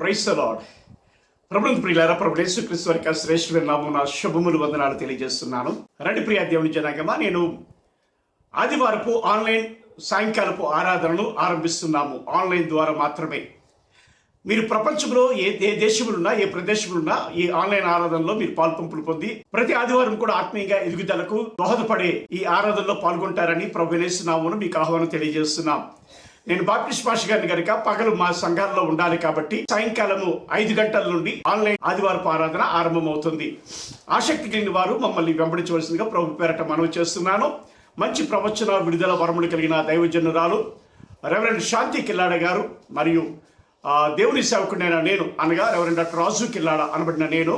Price అలాడ్ ప్రభుత్వ ప్రియులారా ప్రభుత్వ యేసుక్రీస్తు వారికి శ్రేష్ఠమైన నామమున శుభములు వందనాలు తెలియజేస్తున్నాను. రండి ప్రియా దేవుని జనాగమా నేను ఆదివారపు ఆన్లైన్ సాయంకాలపు ఆరాధనలు ఆరంభిస్తున్నాము. ఆన్లైన్ ద్వారా మాత్రమే. మీరు ప్రపంచంలో ఏ ఏ దేశములున్నా ఏ ప్రదేశములున్నా ఈ ఆన్లైన్ ఆరాధనలో మీరు పాల్పంపులు పొంది ప్రతి ఆదివారం కూడా ఆత్మీయంగా ఎదుగుదలకు దోహదపడే ఈ ఆరాధనలో పాల్గొంటారని ప్రభు నామమును మీకు ఆహ్వానం తెలియజేస్తున్నాం. నేను బాప్టిస్ట్ మాస్టర్ గారిని కనుక పగలు మా సంఘాల్లో ఉండాలి కాబట్టి సాయంకాలము ఐదు గంటల నుండి ఆన్లైన్ ఆదివారపు ఆరాధన ఆరంభమవుతుంది. ఆసక్తి కలిగిన వారు మమ్మల్ని వెంబడించవలసిందిగా ప్రభు పేరట మనవి చేస్తున్నాను. మంచి ప్రవచన విడుదల వరములు కలిగిన దైవజనురాలు రెవరెండ్ శాంతి కిల్లాడ గారు మరియు దేవుని సేవకుడైన నేను అనగా రెవరెండ్ డాక్టర్ రాజు కిల్లాడ అనబడిన నేను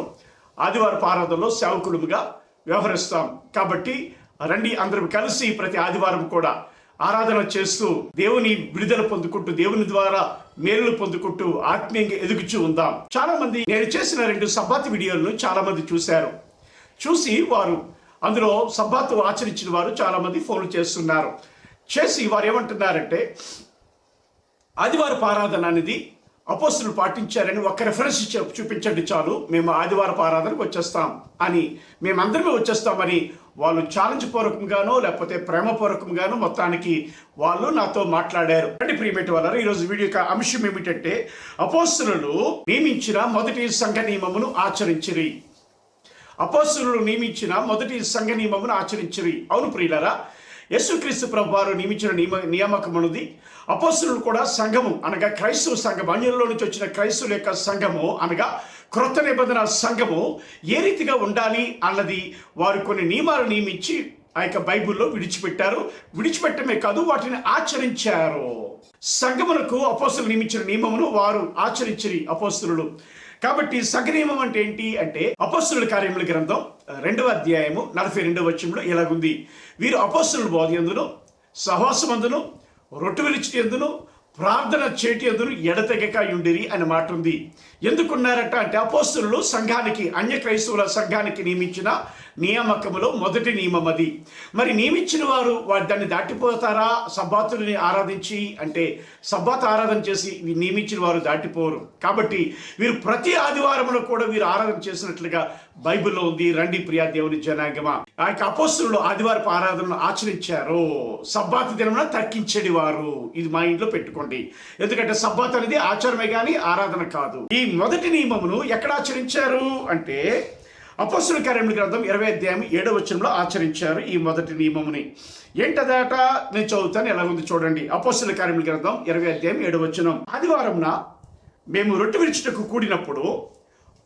ఆదివారపు ఆరాధనలో సేవకులుగా వ్యవహరిస్తాం. కాబట్టి రండి అందరం కలిసి ప్రతి ఆదివారం కూడా ఆరాధన చేస్తూ దేవుని విడుదల పొందుకుంటూ దేవుని ద్వారా మేలులు పొందుకుంటూ ఆత్మీయంగా ఎదుగుచూ ఉందాం. చాలా మంది నేను చేసిన రెండు సబ్బాతి వీడియోలను చాలా మంది చూశారు. చూసి వారు అందులో సబ్బాతు ఆచరించిన వారు చాలా మంది ఫోన్లు చేస్తున్నారు. చేసి వారు ఏమంటున్నారంటే ఆదివారపు ఆరాధన అనేది అపోస్తులు పాటించారని ఒక రెఫరెన్స్ చూపించండి చాలు. మేము ఆదివారపు ఆరాధనకు వచ్చేస్తాం అని మేమందరమే వచ్చేస్తామని వాళ్ళు ఛాలెంజ్ పూర్వకంగానో లేకపోతే ప్రేమపూర్వకంగానో మొత్తానికి వాళ్ళు నాతో మాట్లాడారు. అంటే ప్రియమేటి వాళ్ళ ఈరోజు వీడియో యొక్క అంశం ఏమిటంటే అపోస్తులు నియమించిన మొదటి సంఘ నియమమును ఆచరించిరి. అపోస్తులు నియమించిన మొదటి సంఘ నియమమును ఆచరించిరి. అవును ప్రియులరా యేసుక్రీస్తు ప్రభు వారు నియమించిన నియమ నియామకం అనేది అపోసులు కూడా సంఘము అనగా క్రైస్తవ సంఘం అన్యుల్లో నుంచి వచ్చిన క్రైస్తవుల యొక్క సంఘము అనగా క్రొత్త నిబంధన సంఘము ఏ రీతిగా ఉండాలి అన్నది వారు కొన్ని నియమాలు నియమించి ఆ యొక్క బైబిల్లో విడిచిపెట్టారు. విడిచిపెట్టమే కాదు వాటిని ఆచరించారు. సంఘమునకు అపోస్తులు నియమించిన నియమమును వారు ఆచరించిరి అపోస్తులు. కాబట్టి సంఘ అంటే ఏంటి అంటే అపస్సుల కార్యముల గ్రంథం రెండవ అధ్యాయము నలభై రెండవ వచ్చంలో ఇలాగుంది. వీరు అపస్సులు బోధ ఎందును సహవాసమందును రొట్టె విరిచి ఎందును ప్రార్థన చేటి ఎందును ఎడతెగక ఉండిరి అని మాట ఉంది ఎందుకున్నారట అంటే అపోస్తులు సంఘానికి అన్య క్రైస్తవుల సంఘానికి నియమించిన నియామకములో మొదటి నియమం అది. మరి నియమించిన వారు వారు దాన్ని దాటిపోతారా? సబ్బాతుని ఆరాధించి అంటే సబ్బాత్ ఆరాధన చేసి నియమించిన వారు దాటిపోరు. కాబట్టి వీరు ప్రతి ఆదివారమున కూడా వీరు ఆరాధన చేసినట్లుగా బైబిల్లో ఉంది. రండి ప్రియా దేవుని జనాంగమా. ఆ యొక్క అపోస్తులు ఆదివారపు ఆరాధనను ఆచరించారు. సబ్బాత్ దినమున తర్కించేది వారు ఇది మా ఇంట్లో పెట్టుకోండి. ఎందుకంటే సబ్బాత్ అనేది ఆచారమే కానీ ఆరాధన కాదు. ఈ మొదటి నియమమును ఎక్కడ ఆచరించారు? అంటే అపస్సుల కార్యముల గ్రంథం ఇరవై అధ్యాయం ఏడవ వచనంలో ఆచరించారు ఈ మొదటి నియమముని. ఏంటదట? నేను చదువుతాను. ఎలా ఉంది చూడండి. అపస్సుల కార్యముల గ్రంథం ఇరవై అధ్యాయం ఏడవ వచనం. ఆదివారంన మేము రొట్టె విరుచుటకు కూడినప్పుడు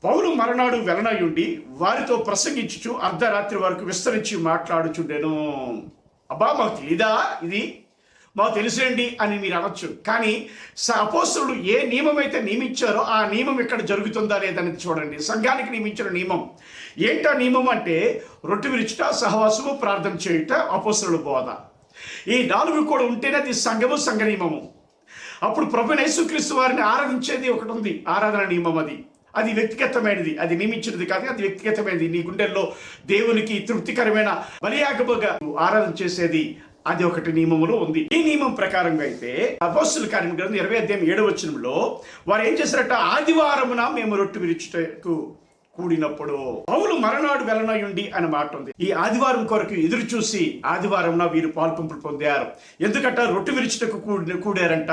పౌలు మరణాడు వెలనయుండి వారితో ప్రసంగించుచు అర్ధరాత్రి వరకు విస్తరించి మాట్లాడుచుండెను. అబ్బా మాకు తెలీదా ఇది? మాకు తెలుసండి అని మీరు అనొచ్చు. కానీ స అపోస్తులు ఏ నియమం అయితే నియమించారో ఆ నియమం ఇక్కడ జరుగుతుందా లేదని చూడండి. సంఘానికి నియమించిన నియమం. ఏంటా నియమం అంటే రొట్టె విరుచుట సహవాసము ప్రార్థన చేయుట అపోస్తుల బోధ. ఈ నాలుగు కూడా ఉంటేనే అది సంఘము సంఘ నియమము. అప్పుడు ప్రభు యేసుక్రీస్తు వారిని ఆరాధించేది ఒకటి ఉంది. ఆరాధన నియమం అది. అది వ్యక్తిగతమైనది. అది నియమించినది కాదు అది వ్యక్తిగతమైనది. నీ గుండెల్లో దేవునికి తృప్తికరమైన బలియాగముగా ఆరాధన చేసేది అది ఒకటి నియమములో ఉంది. ఈ నియమం ప్రకారంగా అయితే అపోస్తుల కార్యం గ్రంథం ఇరవై అధ్యాయం ఏడవ వచనంలో వారు ఏం చేశారట? ఆదివారమున మేము రొట్టె విరుచుటకు కూడినప్పుడు పౌలు మరనాడు వెళ్ళనయుండి అని మాట ఉంది. ఈ ఆదివారం కొరకు ఎదురు చూసి ఆదివారంన వీరు పాల్పంపులు పొందారు. ఎందుకంట? రొట్టె విరిచిటకు కూడి కూడారంట.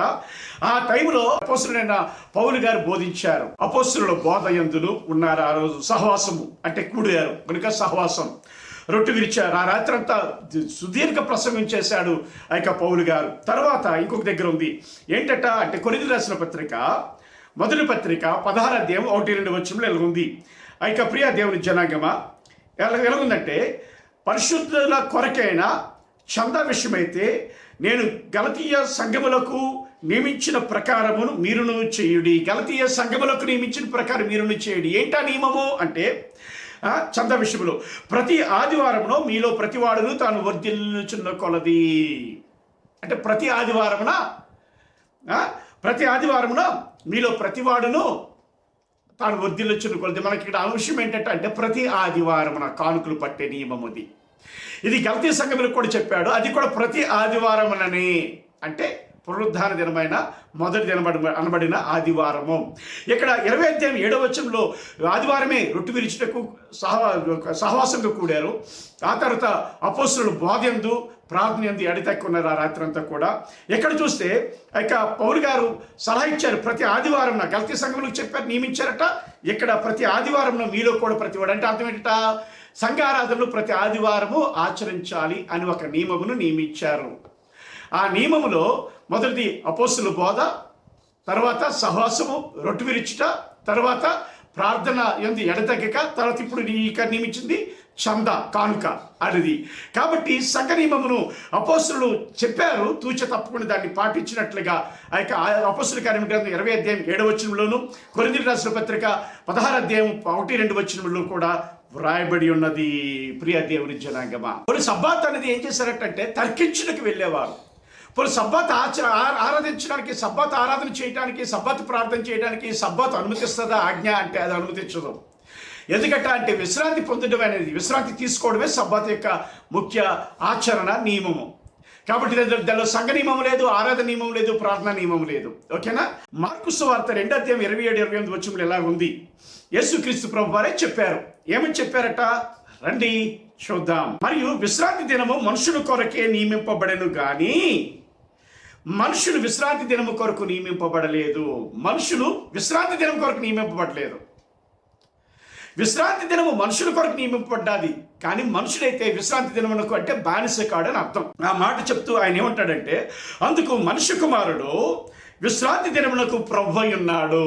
ఆ టైంలో అపోసులైన పౌలు గారు బోధించారు. అపోస్తుల బోధ ఎందులు ఉన్నారు? ఆ రోజు సహవాసము అంటే కూడారు. కనుక సహవాసం. రొట్టె విరిచారు. ఆ రాత్రి అంతా సుదీర్ఘ ప్రసంగం చేశాడు ఆ యొక్క పౌలు గారు. తర్వాత ఇంకొక దగ్గర ఉంది. ఏంటట అంటే కొనిది రాసిన పత్రిక మొదటి పత్రిక పదహారు అధ్యాయం ఒకటి రెండు వచ్చంలో ఎలాగుంది ఉంది. ఆ యొక్క ప్రియ దేవుని జనాగమ ఎలా ఎలాగుందంటే పరిశుద్ధుల కొరకైన చందా విషయమైతే నేను గలతీయ సంఘములకు నియమించిన ప్రకారమును మీరును చేయుడి. గలతీయ సంఘములకు నియమించిన ప్రకారం మీరును చేయుడి. ఏంటా నియమము? అంటే చంద విషయంలో ప్రతి ఆదివారంలో మీలో ప్రతివాడును తాను వర్ధిల్చున్న కొలది. అంటే ప్రతి ఆదివారమున ప్రతి ఆదివారమున మీలో ప్రతివాడును తాను వర్ధిల్లుచున్న కొలది. మనకి ఇక్కడ అంశం ఏంటంటే అంటే ప్రతి ఆదివారమున కానుకలు పట్టే నియమం అది. ఇది గలతీ సంఘములకు కూడా చెప్పాడు. అది కూడా ప్రతి ఆదివారముననే. అంటే పునరుద్ధాన దినమైన మొదటి దినబడి అనబడిన ఆదివారము. ఇక్కడ ఇరవై అధ్యాయం ఏడవ వచనంలో ఆదివారమే రొట్టు విరిచుటకు సహవా సహవాసంగా కూడారు. ఆ తర్వాత అపోసులు బోధందు ప్రార్థన ఎందు ఎడతెక్కున్నారు ఆ రాత్రి అంతా కూడా. ఎక్కడ చూస్తే ఇక పౌరు గారు సలహా ఇచ్చారు ప్రతి ఆదివారం నా గల్తీ సంఘంలో చెప్పారు నియమించారట. ఇక్కడ ప్రతి ఆదివారం మీలో కూడా ప్రతి వాడు అంటే అర్థం ఏంటట? సంఘారాధనలు ప్రతి ఆదివారము ఆచరించాలి అని ఒక నియమమును నియమించారు. ఆ నియమములో మొదటిది అపోస్తుల బోధ తర్వాత సహవాసము రొట్టు విరిచుట తర్వాత ప్రార్థన ఎందు ఎడతగ్గక తర్వాత ఇప్పుడు ఇక నియమించింది చంద కానుక అనేది కాబట్టి సంఘ నియమమును అపోసులు చెప్పారు తూచ తప్పకుండా దాన్ని పాటించినట్లుగా ఆ యొక్క అపోసుల కార్యం గ్రంథం ఇరవై అధ్యాయం ఏడవ వచనంలోను కొరింది రాసిన పత్రిక పదహారు అధ్యాయం ఒకటి రెండు వచనంలో కూడా వ్రాయబడి ఉన్నది. ప్రియ దేవుని జనాంగమా. కొన్ని సబ్బాత్ అనేది ఏం చేశారటంటే తర్కించుటకు వెళ్ళేవారు. ఇప్పుడు సబ్బత్ ఆచ ఆరాధించడానికి సబ్బత్ ఆరాధన చేయడానికి సబ్బత్ ప్రార్థన చేయడానికి సబ్బత్ అనుమతిస్తుందా ఆజ్ఞ అంటే అది అనుమతించదు. ఎందుకంటే అంటే విశ్రాంతి పొందడం అనేది విశ్రాంతి తీసుకోవడమే సబ్బత్ యొక్క ముఖ్య ఆచరణ నియమము. కాబట్టి దానిలో సంఘ నియమం లేదు ఆరాధన నియమం లేదు ప్రార్థన నియమం లేదు. ఓకేనా? మార్కు వార్త రెండో అధ్యాయం ఇరవై ఏడు ఇరవై ఎనిమిది వచ్చంలో ఎలా ఉంది? యేసుక్రీస్తు ప్రభు వారే చెప్పారు. ఏమని చెప్పారట? రండి చూద్దాం. మరియు విశ్రాంతి దినము మనుషుల కొరకే నియమింపబడను కానీ మనుషులు విశ్రాంతి దినము కొరకు నియమింపబడలేదు. మనుషులు విశ్రాంతి దినం కొరకు నియమింపబడలేదు. విశ్రాంతి దినము మనుషుల కొరకు నియమింపబడ్డాది. కానీ మనుషుడైతే విశ్రాంతి దినమునకు అంటే బానిస కాడని అర్థం. ఆ మాట చెప్తూ ఆయన ఏమంటాడంటే అందుకు మనుష్య కుమారుడు విశ్రాంతి దినమునకు ప్రవ్వై ఉన్నాడు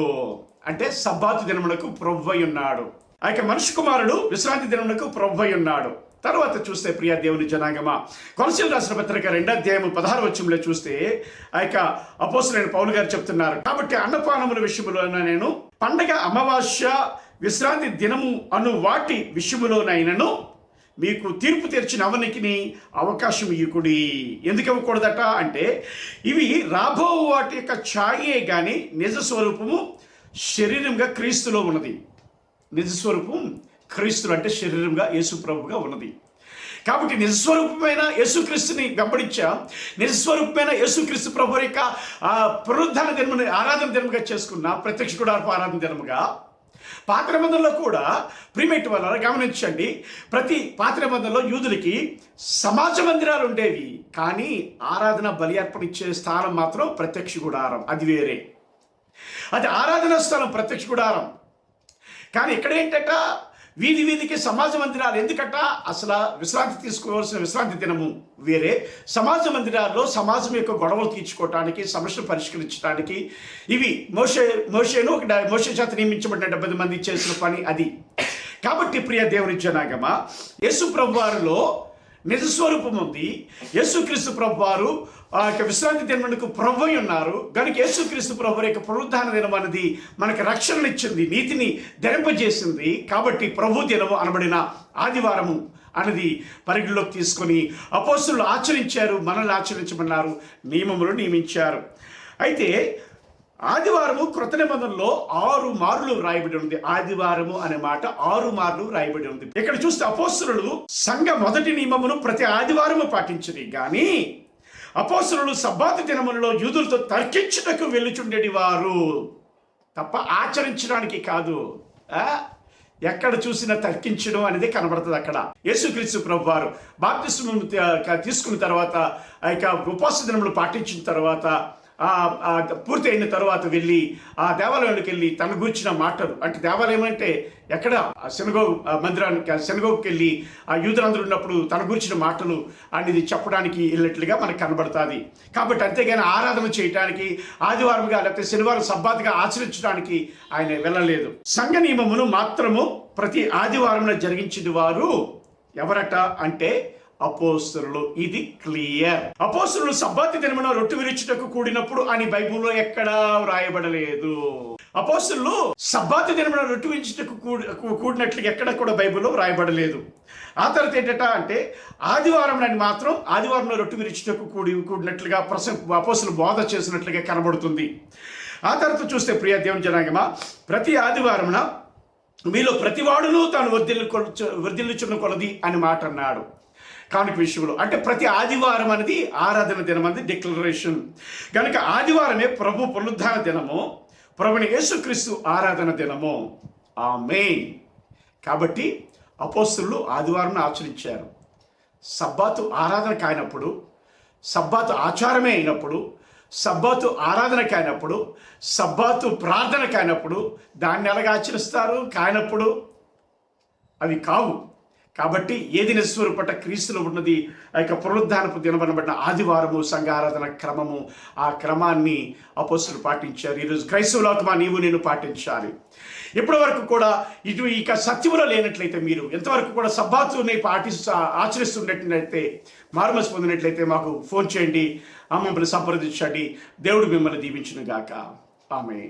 అంటే సబ్బాతు దినమునకు ప్రవ్వై ఉన్నాడు ఆ యొక్క మనుష్య కుమారుడు విశ్రాంతి దినమునకు ప్రవ్వై ఉన్నాడు తర్వాత చూస్తే ప్రియా దేవుని జనాంగమా. కొలసీల రాసిన పత్రిక రెండో అధ్యాయం పదహారు వచ్చంలో చూస్తే ఆ యొక్క అపోసరైన పౌలు గారు చెప్తున్నారు. కాబట్టి అన్నపానముల విషయంలో నేను పండగ అమావాస్య విశ్రాంతి దినము అను వాటి విషయములోనైనను మీకు తీర్పు తెరిచిన అవనికిని అవకాశం ఇవ్వకుడి ఎందుకు ఇవ్వకూడదట అంటే ఇవి రాబో వాటి యొక్క ఛాయే కానీ నిజ స్వరూపము శరీరంగా క్రీస్తులో ఉన్నది. నిజ స్వరూపం క్రీస్తులు అంటే శరీరంగా యేసు ప్రభుగా ఉన్నది. కాబట్టి నిజస్వరూపమైన యేసుక్రీస్తుని వెంబడించా నిజస్వరూపమైన యేసుక్రీస్తు ప్రభు యొక్క ఆ పునరుద్ధాన దినముని ఆరాధన దినముగా చేసుకున్న ప్రత్యక్ష గుడారపు ఆరాధన దినముగా పాత కూడా ప్రిమేట్ వల్ల గమనించండి. ప్రతి పాత యూదులకి సమాజ మందిరాలు ఉండేవి కానీ ఆరాధన బలి అర్పణ ఇచ్చే స్థానం మాత్రం ప్రత్యక్ష గుడారం అది వేరే. అది ఆరాధన స్థలం ప్రత్యక్ష గుడారం కానీ ఇక్కడ ఏంటంటే వీధి వీధికి సమాజ మందిరాలు ఎందుకట? అసలు విశ్రాంతి తీసుకోవాల్సిన విశ్రాంతి దినము వేరే. సమాజ మందిరాల్లో సమాజం యొక్క గొడవలు తీర్చుకోవటానికి సమస్యలు పరిష్కరించడానికి ఇవి మోషే మోషేను ఒక మోషే చేత నియమించబడిన డెబ్బై మంది చేసిన పని అది. కాబట్టి ప్రియ దేవుని జనాగమ యేసు ప్రభువారిలో నిజ స్వరూపం ఉంది. యేసుక్రీస్తు ప్రభు వారు ఆ యొక్క విశ్రాంతి దినమునకు ప్రభు ఉన్నారు. కనుక యేసుక్రీస్తు ప్రభు యొక్క పునరుద్ధాన దినం అనేది మనకి రక్షణ ఇచ్చింది నీతిని ధరింపజేసింది. కాబట్టి ప్రభు దినము అనబడిన ఆదివారము అనేది పరిగణలోకి తీసుకొని అపోసులు ఆచరించారు మనల్ని ఆచరించమన్నారు నియమములు నియమించారు. అయితే ఆదివారము కృత నిబంధనలో ఆరు మార్లు రాయబడి ఉంది ఆదివారము అనే మాట ఆరు మార్లు రాయబడి ఉంది ఇక్కడ చూస్తే అపోస్తులు సంఘ మొదటి నియమమును ప్రతి ఆదివారము పాటించింది కానీ అపోస్తులు సబ్బాతు దినములలో యూదులతో తర్కించుటకు వెళ్ళుచుండేటి వారు తప్ప ఆచరించడానికి కాదు. ఎక్కడ చూసినా తర్కించడం అనేది కనబడుతుంది అక్కడ. యేసుక్రీస్తు ప్రభు వారు బాప్తిస్మ తీసుకున్న తర్వాత ఆ యొక్క ఉపవాస దినములు పాటించిన తర్వాత పూర్తి అయిన తర్వాత వెళ్ళి ఆ దేవాలయానికి వెళ్ళి తన గూర్చిన మాటలు. అంటే దేవాలయం అంటే ఎక్కడ శనగో ఆ మందిరానికి శనగోకి వెళ్ళి ఆ యూదులందరూ ఉన్నప్పుడు తన గురించిన మాటలు అనేది చెప్పడానికి వెళ్ళినట్లుగా మనకు కనబడుతుంది. కాబట్టి అంతేగాని ఆరాధన చేయటానికి ఆదివారంగా లేకపోతే శనివారం సబ్బాత్గా ఆచరించడానికి ఆయన వెళ్ళలేదు. సంఘ నియమమును మాత్రము ప్రతి ఆదివారంలో జరిగించిన వారు ఎవరట? అంటే అపోస్తులు ఇది క్లియర్. అపోస్తులు సబ్బాతి దినమున రొట్టు విరిచుటకు కూడినప్పుడు అని బైబిల్లో ఎక్కడా వ్రాయబడలేదు. అపోస్తులు సబ్బాతి దినమున రొట్టు విరిచుటకు కూడి కూడినట్లు ఎక్కడ కూడా బైబిల్లో వ్రాయబడలేదు. ఆ తర్వాత ఏంటట అంటే ఆదివారం నాడు మాత్రం ఆదివారంలో రొట్టు విరిచుటకు కూడి కూడినట్లుగా ప్రస అపోసులు బోధ చేసినట్లుగా కనబడుతుంది. ఆ తర్వాత చూస్తే ప్రియ దేవుని జనాగమా ప్రతి ఆదివారమున మీలో ప్రతివాడును తాను వర్ధిల్లు వర్ధిల్లుచున్న కొలది అని మాట అన్నాడు. కానుక విషయంలో అంటే ప్రతి ఆదివారం అనేది ఆరాధన దినం అనేది డిక్లరేషన్. కనుక ఆదివారమే ప్రభు పునరుద్ధార దినము. ప్రభుని యేసుక్రీస్తు ఆరాధన దినము. ఆ మెయిన్ కాబట్టి అపోస్తులు ఆదివారం ఆచరించారు. సబ్బాతు ఆరాధన కానప్పుడు సబ్బాతు ఆచారమే అయినప్పుడు సబ్బాతు ఆరాధన కానప్పుడు సబ్బాతు ప్రార్థన కానప్పుడు దాన్ని ఎలాగ ఆచరిస్తారు? కానప్పుడు అవి కావు. కాబట్టి ఏది నిస్వరూపట క్రీస్తులో ఉన్నది? ఆ యొక్క పునరుద్ధానపు దినబడిన ఆదివారము సంఘారాధన క్రమము. ఆ క్రమాన్ని అపోస్తులు పాటించారు. ఈరోజు క్రైస్తవులాత్మా నీవు నేను పాటించాలి. ఇప్పటి వరకు కూడా ఇటు ఇక సత్యములో లేనట్లయితే మీరు ఎంతవరకు కూడా సబ్బాతుని పాటిస్తూ ఆచరిస్తున్నట్లయితే మార్మస్ పొందినట్లయితే మాకు ఫోన్ చేయండి. మమ్మల్ని సంప్రదించండి. దేవుడు మిమ్మల్ని దీవించును గాక ఆమె